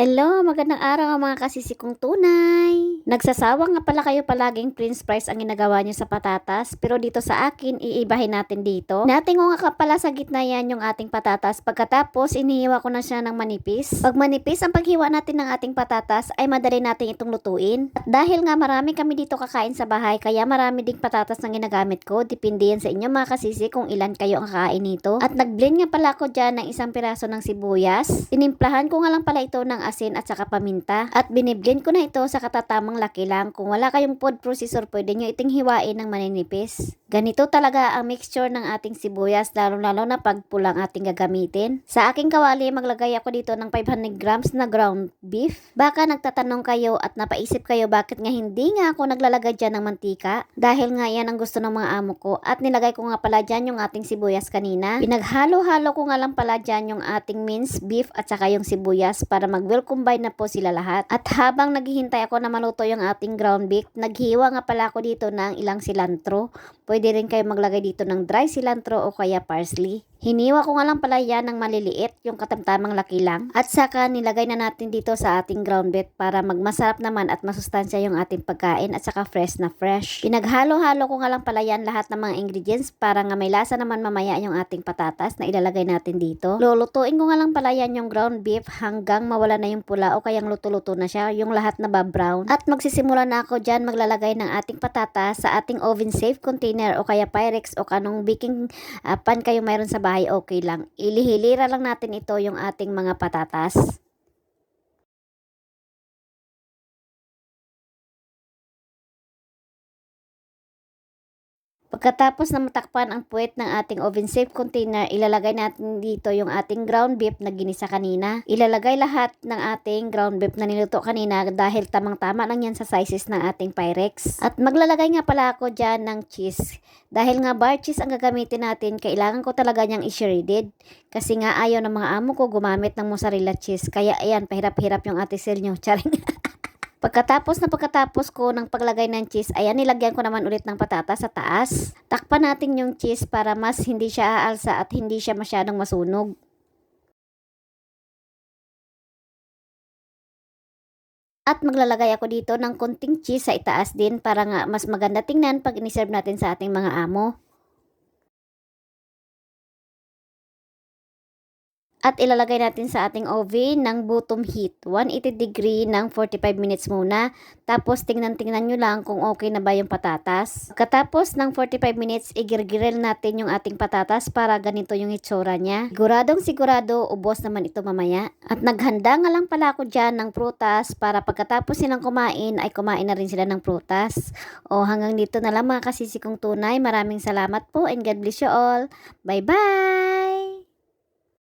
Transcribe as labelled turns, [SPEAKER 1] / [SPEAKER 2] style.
[SPEAKER 1] Hello, magandang araw mga kasisikong tunay. Nagsasawa nga pala kayo palaging Prince Price ang ginagawa niyo sa patatas, pero dito sa akin, iibahin natin dito. Natingo nga ka pala sa gitna yan yung ating patatas, pagkatapos inihiwa ko na siya ng manipis. Pag manipis ang paghiwa natin ng ating patatas, ay madali natin itong lutuin. At dahil nga marami kami dito kakain sa bahay, kaya marami ding patatas ang ginagamit ko. Depende yan sa inyo mga kasisi kung ilan kayo ang kakain nito. At nag-blend nga pala ako dyan ng isang piraso ng sibuyas. Tinimplahan ko nga lang pala ito ng asin at saka paminta. At biniblend ko na ito sa katatamang laki lang. Kung wala kayong food processor, pwede nyo iting hiwain ng maninipis. Ganito talaga ang mixture ng ating sibuyas, lalo-lalo na pag ating gagamitin. Sa aking kawali, maglagay ako dito ng 500 grams na ground beef. Baka nagtatanong kayo at napaisip kayo bakit nga hindi nga ako naglalagay dyan ng mantika. Dahil nga yan ang gusto ng mga amo ko. At nilagay ko nga pala dyan yung ating sibuyas kanina. Pinaghalo-halo ko nga lang pala dyan yung ating minced beef at saka yung sibuyas para mag-well combine na po sila lahat. At habang naghihintay ako na maluto yung ating ground beef, naghiwa nga pala ako dito ng ilang cilantro. Pwede rin kayo maglagay dito ng dry cilantro o kaya parsley. Hiniwa ko nga lang pala yan ng maliliit, yung katamtamang laki lang. At saka nilagay na natin dito sa ating ground beef para magmasarap naman at masustansya yung ating pagkain at saka fresh na fresh. Pinaghalo-halo ko nga lang pala yan lahat ng mga ingredients para nga may lasa naman mamaya yung ating patatas na ilalagay natin dito. Lulutuin ko nga lang pala yan yung ground beef hanggang mawala na yung pula o kayang luto-luto na siya, yung lahat na ba brown. At magsisimula na ako dyan maglalagay ng ating patatas sa ating oven safe container o kaya Pyrex o kanong baking uh, pan kayo mayroon sa bahay, okay lang. Ilihilira lang natin ito yung ating mga patatas. Pagkatapos na matakpan ang puwet ng ating oven safe container, ilalagay natin dito yung ating ground beef na ginisa kanina. Ilalagay lahat ng ating ground beef na niluto kanina dahil tamang-tama lang yan sa sizes ng ating Pyrex. At maglalagay nga pala ako dyan ng cheese. Dahil nga bar cheese ang gagamitin natin, kailangan ko talaga niyang i-shredded. Kasi nga ayaw ng mga amo ko gumamit ng mozzarella cheese. Kaya ayan, pahirap-hirap yung ate sir nyo. Charing. Pagkatapos na pagkatapos ko ng paglagay ng cheese, ayan nilagyan ko naman ulit ng patatas sa taas. Takpan natin yung cheese para mas hindi siya aalsa at hindi siya masyadong masunog. At maglalagay ako dito ng konting cheese sa itaas din para nga mas maganda tingnan pag iniserve natin sa ating mga amo. At ilalagay natin sa ating oven ng bottom heat. 180 degree ng 45 minutes muna. Tapos tingnan-tingnan nyo lang kung okay na ba yung patatas. Katapos ng 45 minutes, igirgirel natin yung ating patatas para ganito yung itsura niya. Siguradong sigurado, ubos naman ito mamaya. At naghanda nga lang pala ako dyan ng prutas para pagkatapos silang kumain, ay kumain na rin sila ng prutas. O hanggang dito na lang mga kasisikong tunay. Maraming salamat po and God bless you all. Bye-bye!